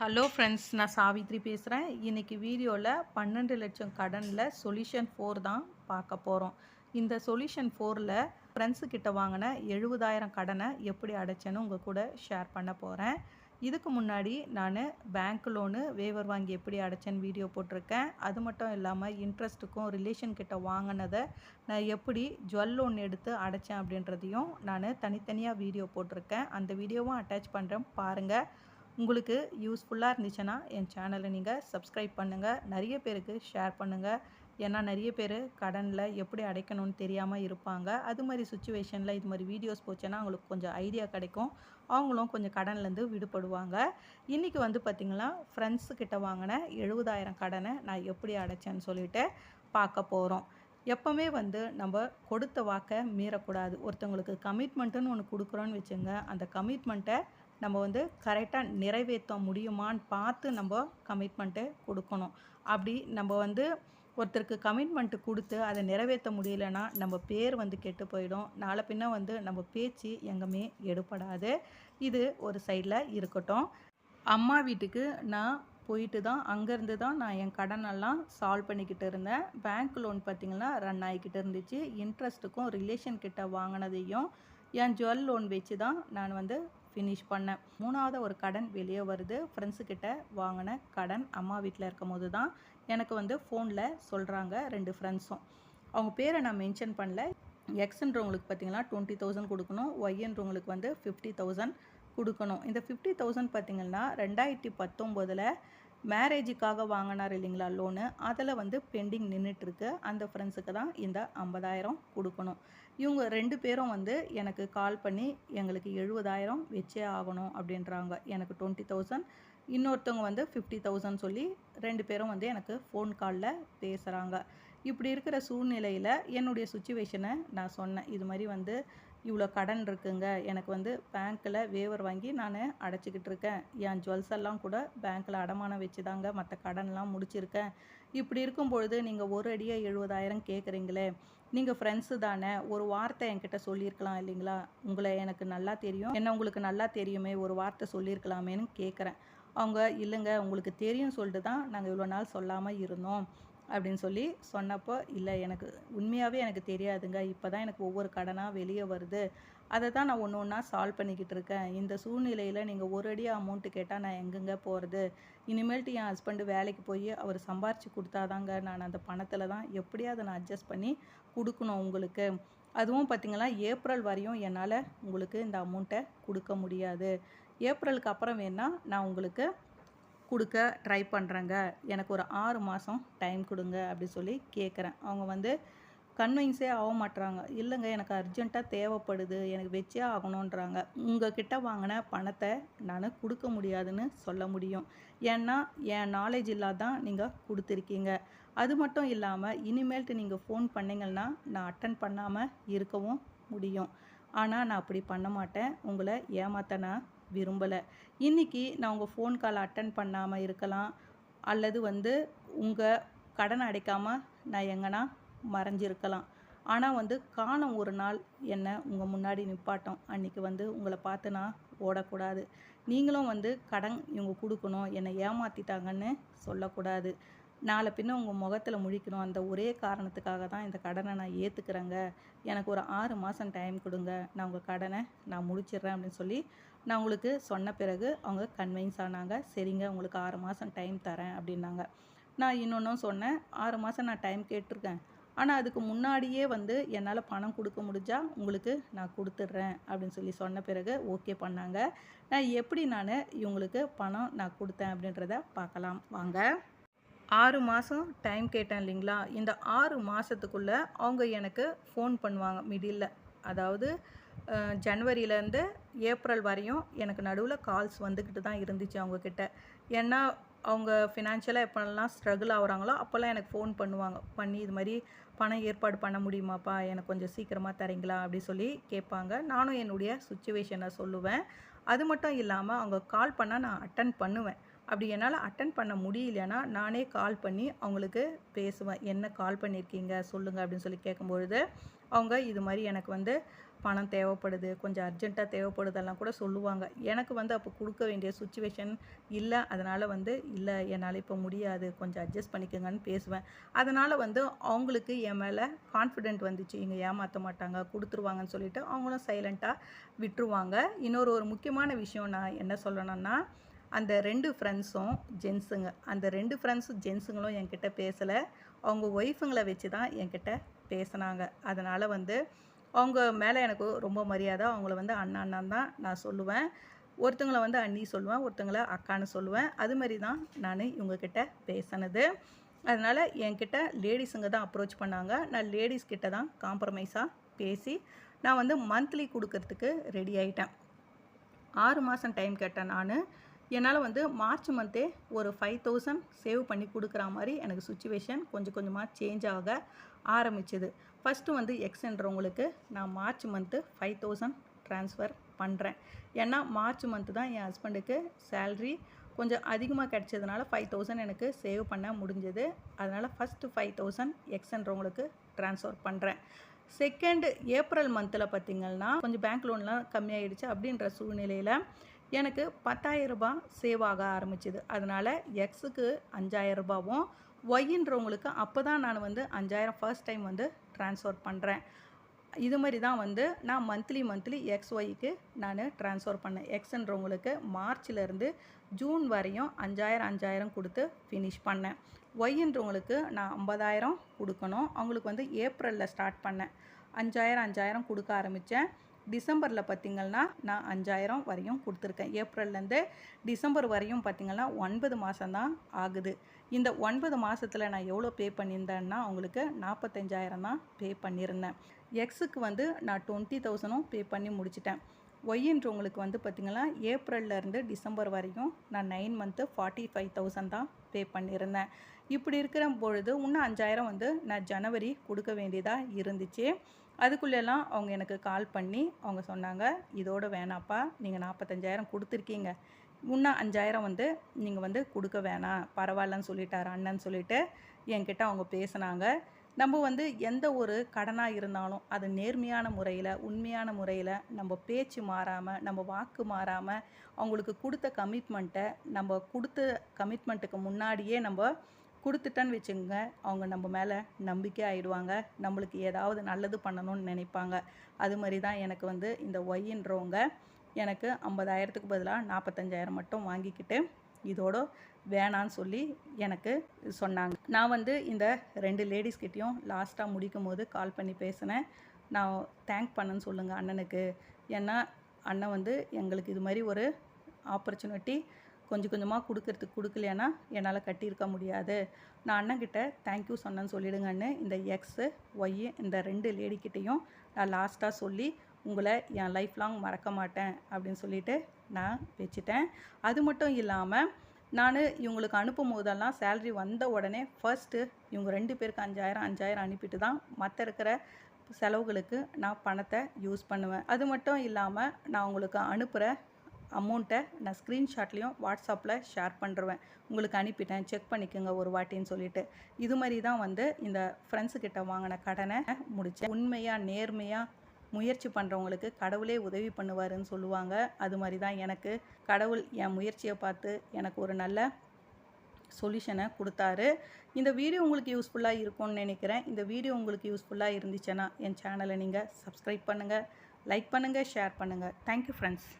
Hello friends நான் சாவித்ரி பேசுகிறேன் இன்றைக்கி வீடியோவில் பன்னெண்டு லட்சம் கடனில் சொல்யூஷன் ஃபோர் தான் பார்க்க போகிறோம் இந்த சொல்யூஷன் ஃபோரில் ஃப்ரெண்ட்ஸு கிட்ட வாங்கின எழுபதாயிரம் கடனை எப்படி அடைச்சேன்னு உங்கள் கூட ஷேர் பண்ண போகிறேன் இதுக்கு முன்னாடி நான் பேங்க் லோனு வேவர் வாங்கி எப்படி அடைச்சேன்னு வீடியோ போட்டிருக்கேன். அது மட்டும் இல்லாமல் இன்ட்ரெஸ்ட்டுக்கும் ரிலேஷன் கிட்ட வாங்கினதை நான் எப்படி ஜுவல் லோன் எடுத்து அடைச்சேன் அப்படின்றதையும் நான் தனித்தனியாக வீடியோ போட்டிருக்கேன். அந்த வீடியோவும் அட்டாச் பண்ணுறேன் பாருங்கள் உங்களுக்கு யூஸ்ஃபுல்லாக இருந்துச்சுன்னா என் சேனலை நீங்கள் சப்ஸ்கிரைப் பண்ணுங்கள் நிறைய பேருக்கு ஷேர் பண்ணுங்கள் ஏன்னா நிறைய பேர் கடனில் எப்படி அடைக்கணும்னு தெரியாமல் இருப்பாங்க. அது மாதிரி சுச்சுவேஷனில் இது மாதிரி வீடியோஸ் போச்சுன்னா அவங்களுக்கு கொஞ்சம் ஐடியா கிடைக்கும். அவங்களும் கொஞ்சம் கடன்லேருந்து விடுபடுவாங்க. இன்றைக்கி வந்து பார்த்திங்கன்னா ஃப்ரெண்ட்ஸுக்கிட்ட வாங்கின எழுபதாயிரம் கடனை நான் எப்படி அடைச்சேன்னு சொல்லிட்டு பார்க்க போகிறோம் எப்போவுமே வந்து நம்ம கொடுத்த வாக்கை மீறக்கூடாது. ஒருத்தவங்களுக்கு கமிட்மெண்ட்டுன்னு ஒன்று கொடுக்குறோன்னு வச்சுங்க அந்த கமிட்மெண்ட்டை நம்ம வந்து கரெக்டாக நிறைவேற்ற முடியுமான்னு பார்த்து நம்ம கமிட்மெண்ட்டை கொடுக்கணும். அப்படி நம்ம வந்து ஒருத்தருக்கு கமிட்மெண்ட்டு கொடுத்து அதை நிறைவேற்ற முடியலன்னா நம்ம பேர் வந்து கெட்டு போயிடும். நாளை பின்ன வந்து நம்ம பேச்சு எங்கேயுமே எடுப்படாது இது ஒரு சைடில் இருக்கட்டும். அம்மா வீட்டுக்கு நான் போயிட்டு தான் அங்கேருந்து தான் நான் என் கடனெல்லாம் சால்வ் பண்ணிக்கிட்டு இருந்தேன். பேங்க் லோன் பார்த்திங்கன்னா ரன் ஆகிக்கிட்டு இருந்துச்சு. இன்ட்ரெஸ்ட்டுக்கும் ரிலேஷன் கிட்ட வாங்கினதையும் என் ஜுவல் லோன் வச்சு தான் நான் வந்து ஃபினிஷ் பண்ணேன். மூணாவது ஒரு கடன் வெளியே வருது. ஃப்ரெண்ட்ஸுக்கிட்ட வாங்கின கடன் அம்மா வீட்டில் இருக்கும் போது தான் எனக்கு வந்து ஃபோனில் சொல்கிறாங்க ரெண்டு ஃப்ரெண்ட்ஸும் அவங்க பேரை நான் மென்ஷன் பண்ணல. எக்ஸ்ன்றவங்களுக்கு பார்த்தீங்கன்னா டுவெண்ட்டி தௌசண்ட் கொடுக்கணும். ஒய்ன்றவங்களுக்கு வந்து ஃபிஃப்டி தௌசண்ட் கொடுக்கணும். இந்த ஃபிஃப்டி தௌசண்ட் பார்த்திங்கன்னா ரெண்டாயிரத்தி பத்தொம்போதில் மேரேஜுக்காக வாங்கினார் இல்லைங்களா லோனு அதில் வந்து பெண்டிங் நின்றுட்டுருக்கு அந்த ஃப்ரெண்ட்ஸுக்கு தான் இந்த ஐம்பதாயிரம் கொடுக்கணும். இவங்க ரெண்டு பேரும் வந்து எனக்கு கால் பண்ணி எங்களுக்கு எழுபதாயிரம் வச்சே ஆகணும் அப்படின்றாங்க. எனக்கு டுவெண்ட்டி தௌசண்ட் இன்னொருத்தவங்க வந்து ஃபிஃப்டி தௌசண்ட் சொல்லி ரெண்டு பேரும் வந்து எனக்கு ஃபோன் காலில் பேசுகிறாங்க இப்படி இருக்கிற சூழ்நிலையில் என்னுடைய சுச்சுவேஷனை நான் சொன்னேன். இது மாதிரி வந்து இவ்வளோ கடன் இருக்குங்க. எனக்கு வந்து பேங்க்கில் வேவர் வாங்கி நான் அடைச்சிக்கிட்டு இருக்கேன் என் ஜுவல்ஸ் எல்லாம் கூட பேங்க்கில் அடமானம் வச்சு தாங்க மற்ற கடன்லாம் முடிச்சிருக்கேன். இப்படி இருக்கும் பொழுது நீங்கள் ஒரு அடியாக எழுபதாயிரம் கேட்குறீங்களே நீங்கள் ஃப்ரெண்ட்ஸு தானே. ஒரு வார்த்தை என்கிட்ட சொல்லியிருக்கலாம் இல்லைங்களா? உங்களை எனக்கு நல்லா தெரியும். என்ன உங்களுக்கு நல்லா தெரியுமே ஒரு வார்த்தை சொல்லியிருக்கலாமேன்னு கேட்குறேன் அவங்க இல்லைங்க உங்களுக்கு தெரியும் சொல்லிட்டு தான் நாங்கள் இவ்வளோ நாள் சொல்லாமல் இருந்தோம். அப்படின்னு சொல்லி சொன்னப்போ இல்லை எனக்கு உண்மையாகவே எனக்கு தெரியாதுங்க. இப்போ தான் எனக்கு ஒவ்வொரு கடனாக வெளியே வருது. அதை தான் நான் ஒன்று ஒன்றா சால்வ் பண்ணிக்கிட்டு இருக்கேன். இந்த சூழ்நிலையில் நீங்கள் ஒரு அடி அமௌண்ட்டு கேட்டால் நான் எங்கெங்கே போகிறது இனிமேல்ட்டு என் ஹஸ்பண்டு வேலைக்கு போய் அவர் சம்பாரித்து கொடுத்தாதாங்க நான் அந்த பணத்தில் தான் எப்படியாவது நான் அட்ஜஸ்ட் பண்ணி கொடுக்கணும் உங்களுக்கு. அதுவும் பார்த்திங்கன்னா ஏப்ரல் வரையும் என்னால் உங்களுக்கு இந்த அமௌண்ட்டை கொடுக்க முடியாது. ஏப்ரலுக்கு அப்புறம் வேணால் நான் உங்களுக்கு கொடுக்க ட்ரை பண்ணுறேங்க எனக்கு ஒரு ஆறு மாதம் டைம் கொடுங்க அப்படி சொல்லி கேட்குறேன் அவங்க வந்து கன்வின்ஸே ஆக மாட்டுறாங்க இல்லைங்க எனக்கு அர்ஜெண்ட்டாக தேவைப்படுது. எனக்கு வச்சே ஆகணுன்றாங்க உங்ககிட்ட வாங்கின பணத்தை நான் கொடுக்க முடியாதுன்னு சொல்ல முடியும். ஏன்னா என் நாலேஜ் இல்லாதான் நீங்கள் கொடுத்துருக்கீங்க. அது மட்டும் இல்லாமல் இனிமேல்ட்டு நீங்கள் ஃபோன் பண்ணிங்கன்னா நான் அட்டன் பண்ணாமல் இருக்கவும் முடியும். ஆனால் நான் அப்படி பண்ண மாட்டேன். உங்களை ஏமாத்த நான் விரும்பலை. இன்றைக்கி நான் உங்கள் ஃபோன் கால் அட்டன் பண்ணாமல் இருக்கலாம். அல்லது வந்து உங்கள் கடன் அடைக்காமல் நான் எங்கன்னா மறைஞ்சிருக்கலாம். ஆனால் வந்து காணும் ஒரு நாள் என்னை உங்கள் முன்னாடி நிப்பாட்டம். அன்றைக்கி வந்து உங்களை பார்த்து நான் ஓடக்கூடாது. நீங்களும் வந்து கடன் இவங்க கொடுக்கணும். என்னை ஏமாற்றிட்டாங்கன்னு சொல்லக்கூடாது. நாளை பின்ன உங்கள் முகத்தில் முழிக்கணும். அந்த ஒரே காரணத்துக்காக தான் இந்த கடனை நான் ஏற்றுக்கிறேங்க எனக்கு ஒரு ஆறு மாதம் டைம் கொடுங்க. நான் உங்கள் கடனை நான் முடிச்சிடுறேன் அப்படின்னு சொல்லி நான் உங்களுக்கு சொன்ன பிறகு அவங்க கன்வின்ஸ் ஆனாங்க. சரிங்க உங்களுக்கு ஆறு மாதம் டைம் தரேன் அப்படின்னாங்க. நான் இன்னொன்றும் சொன்னேன். ஆறு மாதம் நான் டைம் கேட்டிருக்கேன். ஆனால் அதுக்கு முன்னாடியே வந்து என்னால் பணம் கொடுக்க முடிஞ்சால் உங்களுக்கு நான் கொடுத்துட்றேன் அப்படின்னு சொல்லி சொன்ன பிறகு ஓகே பண்ணாங்க. நான் எப்படி நான் இவங்களுக்கு பணம் நான் கொடுத்தேன் அப்படின்றத பார்க்கலாம். வாங்க. ஆறு மாதம் டைம் கேட்டேன் இல்லைங்களா? இந்த ஆறு மாதத்துக்குள்ளே அவங்க எனக்கு ஃபோன் பண்ணுவாங்க மிடில் அதாவது ஜனவரியிலேருந்து ஏப்ரல் வரையும் எனக்கு நடுவில் கால்ஸ் வந்துக்கிட்டு தான் இருந்துச்சு அவங்கக்கிட்ட ஏன்னா அவங்க ஃபினான்ஷியலாக எப்போல்லாம் ஸ்ட்ரகிள் ஆகுறாங்களோ அப்போல்லாம் எனக்கு ஃபோன் பண்ணுவாங்க. பண்ணி இது மாதிரி பணம் ஏற்பாடு பண்ண முடியுமாப்பா? எனக்கு கொஞ்சம் சீக்கிரமாக தரீங்களா? அப்படி சொல்லி கேட்பாங்க. நானும் என்னுடைய சுச்சுவேஷனை சொல்லுவேன். அது மட்டும் இல்லாமல் அவங்க கால் பண்ணால் நான் அட்டன் பண்ணுவேன். அப்படி என்னால் அட்டன் பண்ண முடியலன்னா நானே கால் பண்ணி அவங்களுக்கு பேசுவேன். என்ன கால் பண்ணியிருக்கீங்க சொல்லுங்கள் அப்படின்னு சொல்லி கேட்கும்பொழுது அவங்க இது மாதிரி எனக்கு வந்து பணம் தேவைப்படுது கொஞ்சம் அர்ஜென்ட்டாக தேவைப்படுதெல்லாம் கூட சொல்லுவாங்க. எனக்கு வந்து அப்போ கொடுக்க வேண்டிய சுச்சுவேஷன் இல்லை. அதனால் வந்து இல்லை என்னால் இப்போ முடியாது. கொஞ்சம் அட்ஜஸ்ட் பண்ணிக்கோங்கன்னு பேசுவேன். அதனால் வந்து அவங்களுக்கு என் மேலே கான்ஃபிடென்ட் வந்துச்சு. இங்கே ஏமாற்ற மாட்டாங்க கொடுத்துருவாங்கன்னு சொல்லிட்டு அவங்களும் சைலண்ட்டாக விட்டுருவாங்க. இன்னொரு ஒரு முக்கியமான விஷயம் நான் என்ன சொல்லணும்னா அந்த ரெண்டு ஃப்ரெண்ட்ஸும் ஜென்ஸுங்க அந்த ரெண்டு ஃப்ரெண்ட்ஸும் ஜென்ஸுங்களும் என்கிட்ட பேசலை. அவங்க ஒய்ஃபுங்களை வச்சு தான் என்கிட்ட பேசினாங்க. அதனால் வந்து அவங்க மேலே எனக்கு ரொம்ப மரியாதை. அவங்கள வந்து அண்ணா அண்ணான் தான் நான் சொல்லுவேன். ஒருத்தங்களை வந்து அண்ணி சொல்லுவேன் ஒருத்தங்களை அக்கான்னு சொல்லுவேன். அது மாதிரி தான் நான் இவங்கக்கிட்ட பேசினது. அதனால் என்கிட்ட லேடிஸுங்க தான் அப்ரோச் பண்ணாங்க. நான் லேடிஸ் கிட்ட தான் காம்ப்ரமைஸாக பேசி நான் வந்து மந்த்லி கொடுக்கறதுக்கு ரெடி ஆகிட்டேன் ஆறு மாதம் டைம் கேட்டேன் நான். என்னால் வந்து மார்ச் மந்த்தே ஒரு ஃபைவ் தௌசண்ட் சேவ் பண்ணி கொடுக்குற மாதிரி எனக்கு சுச்சுவேஷன் கொஞ்சம் கொஞ்சமாக சேஞ்ச் ஆக ஆரம்பிச்சுது. ஃபஸ்ட்டு வந்து எக்ஸ்ன்றவங்களுக்கு நான் March month five thousand transfer பண்ணுறேன் ஏன்னா மார்ச் மந்த்து தான் என் ஹஸ்பண்டுக்கு சேல்ரி கொஞ்சம் அதிகமாக கிடச்சதுனால ஃபைவ் தௌசண்ட் எனக்கு சேவ் பண்ண முடிஞ்சது. அதனால் ஃபஸ்ட்டு ஃபைவ் தௌசண்ட் எக்ஸ்ன்றவங்களுக்கு ட்ரான்ஸ்ஃபர் பண்ணுறேன் செகண்ட் ஏப்ரல் மந்தில் பார்த்திங்கன்னா கொஞ்சம் பேங்க் லோன்லாம் கம்மியாயிடுச்சு அப்படின்ற சூழ்நிலையில் எனக்கு பத்தாயிரரூபா ரூபாய் சேவ் ஆக ஆரம்பிச்சிது. அதனால் எக்ஸுக்கு அஞ்சாயிரரூபாவும் ஒய்ன்றவங்களுக்கு அப்போ தான் நான் வந்து அஞ்சாயிரம் ஃபர்ஸ்ட் டைம் வந்து ட்ரான்ஸ்ஃபர் பண்ணுறேன் இது மாதிரி தான் வந்து நான் மந்த்லி மந்த்லி எக்ஸ் ஒய்க்கு நான் ட்ரான்ஸ்ஃபர் பண்ணேன். எக்ஸ்ன்றவங்களுக்கு மார்ச்லேருந்து ஜூன் வரையும் அஞ்சாயிரம் அஞ்சாயிரம் கொடுத்து ஃபினிஷ் பண்ணேன். ஒய்ன்றவங்களுக்கு நான் ஐம்பதாயிரம் கொடுக்கணும். அவங்களுக்கு வந்து ஏப்ரலில் ஸ்டார்ட் பண்ணேன். அஞ்சாயிரம் அஞ்சாயிரம் கொடுக்க ஆரம்பித்தேன் டிசம்பரில் பார்த்திங்கன்னா நான் அஞ்சாயிரம் வரையும் கொடுத்துருக்கேன். ஏப்ரல்லேருந்து டிசம்பர் வரையும் பார்த்திங்கன்னா ஒன்பது மாதம்தான் ஆகுது. இந்த ஒன்பது மாதத்தில் நான் எவ்வளோ பே பண்ணியிருந்தேன்னா அவங்களுக்கு நாற்பத்தஞ்சாயிரம் தான் பே பண்ணியிருந்தேன். எக்ஸுக்கு வந்து நான் டுவெண்ட்டி தௌசண்டும் பே பண்ணி முடிச்சிட்டேன். ஒய்ன்றவங்களுக்கு வந்து பார்த்திங்கன்னா ஏப்ரல்லேருந்து டிசம்பர் வரையும் நான் nine month forty five thousand தான் பே பண்ணியிருந்தேன். இப்படி இருக்கிற பொழுது இன்னும் அஞ்சாயிரம் வந்து நான் ஜனவரி கொடுக்க வேண்டியதாக இருந்துச்சு. அதுக்குள்ளெல்லாம் அவங்க எனக்கு கால் பண்ணி அவங்க சொன்னாங்க இதோட வேணாப்பா நீங்கள் நாற்பத்தஞ்சாயிரம் கொடுத்துருக்கீங்க. இன்னும் அஞ்சாயிரம் வந்து நீங்கள் வந்து கொடுக்க வேணாம். பரவாயில்லன்னு சொல்லிட்டார் அண்ணன் சொல்லிட்டு என்கிட்ட அவங்க பேசினாங்க. நம்ம வந்து எந்த ஒரு கடனாக இருந்தாலும் அது நேர்மையான முறையில் உண்மையான முறையில் நம்ம பேச்சு மாறாமல் நம்ம வாக்கு மாறாமல் அவங்களுக்கு கொடுத்த கமிட்மெண்ட்டை நம்ம கொடுத்த கமிட்மெண்ட்டுக்கு முன்னாடியே நம்ம கொடுத்துட்டேன்னு வச்சுங்க அவங்க நம்ம மேலே நம்பிக்கை ஆயிடுவாங்க. நம்மளுக்கு ஏதாவது நல்லது பண்ணணும்னு நினைப்பாங்க. அது மாதிரி தான் எனக்கு வந்து இந்த ஒய்ன்றவங்க எனக்கு ஐம்பதாயிரத்துக்கு பதிலாக நாற்பத்தஞ்சாயிரம் மட்டும் வாங்கிக்கிட்டு இதோட வேணான்னு சொல்லி எனக்கு சொன்னாங்க. நான் வந்து இந்த ரெண்டு லேடிஸ்கிட்டையும் லாஸ்ட்டாக முடிக்கும் போது கால் பண்ணி பேசினேன். நான் தேங்க் பண்ணேன்னு சொல்லுங்கள் அண்ணனுக்கு. ஏன்னா அண்ணன் வந்து எங்களுக்கு இது மாதிரி ஒரு ஆப்பர்ச்சுனிட்டி கொஞ்சம் கொஞ்சமாக கொடுக்கறதுக்கு கொடுக்கலையானா என்னால் கட்டியிருக்க முடியாது. நான் அண்ணங்கிட்ட தேங்க்யூ சொன்னேன்னு சொல்லிடுங்கன்னு இந்த எக்ஸு ஒய்யு இந்த ரெண்டு லேடிக்கிட்டேயும் நான் லாஸ்ட்டாக சொல்லி உங்களை என் லைஃப் லாங் மறக்க மாட்டேன் அப்படின்னு சொல்லிட்டு நான் வச்சுட்டேன். அது மட்டும் இல்லாமல் நான் இவங்களுக்கு அனுப்பும் போதெல்லாம் சேல்ரி வந்த உடனே ஃபர்ஸ்ட்டு இவங்க ரெண்டு பேருக்கு அஞ்சாயிரம் அஞ்சாயிரம் அனுப்பிட்டு தான் மற்ற இருக்கிற செலவுகளுக்கு நான் பணத்தை யூஸ் பண்ணுவேன். அது மட்டும் இல்லாமல் நான் உங்களுக்கு அனுப்புகிற அமௌண்ட்டை நான் ஸ்க்ரீன்ஷாட்லேயும் வாட்ஸ்அப்பில் ஷேர் பண்ணுறேன் உங்களுக்கு அனுப்பிட்டேன். செக் பண்ணிக்கோங்க ஒரு வாட்டின்னு சொல்லிட்டு. இது மாதிரி தான் வந்து இந்த ஃப்ரெண்ட்ஸுக்கிட்ட வாங்கின கடனை முடித்தேன் உண்மையாக நேர்மையாக முயற்சி பண்ணுறவங்களுக்கு கடவுளே உதவி பண்ணுவாருன்னு சொல்லுவாங்க. அது மாதிரி தான் எனக்கு கடவுள் என் முயற்சியை பார்த்து எனக்கு ஒரு நல்ல சொல்யூஷனை கொடுத்தாரு. இந்த வீடியோ உங்களுக்கு யூஸ்ஃபுல்லாக இருக்கும்னு நினைக்கிறேன். இந்த வீடியோ உங்களுக்கு யூஸ்ஃபுல்லாக இருந்துச்சுன்னா என் சேனலை நீங்கள் சப்ஸ்கிரைப் பண்ணுங்கள் லைக் பண்ணுங்கள் ஷேர் பண்ணுங்கள் தேங்க்யூ ஃப்ரெண்ட்ஸ்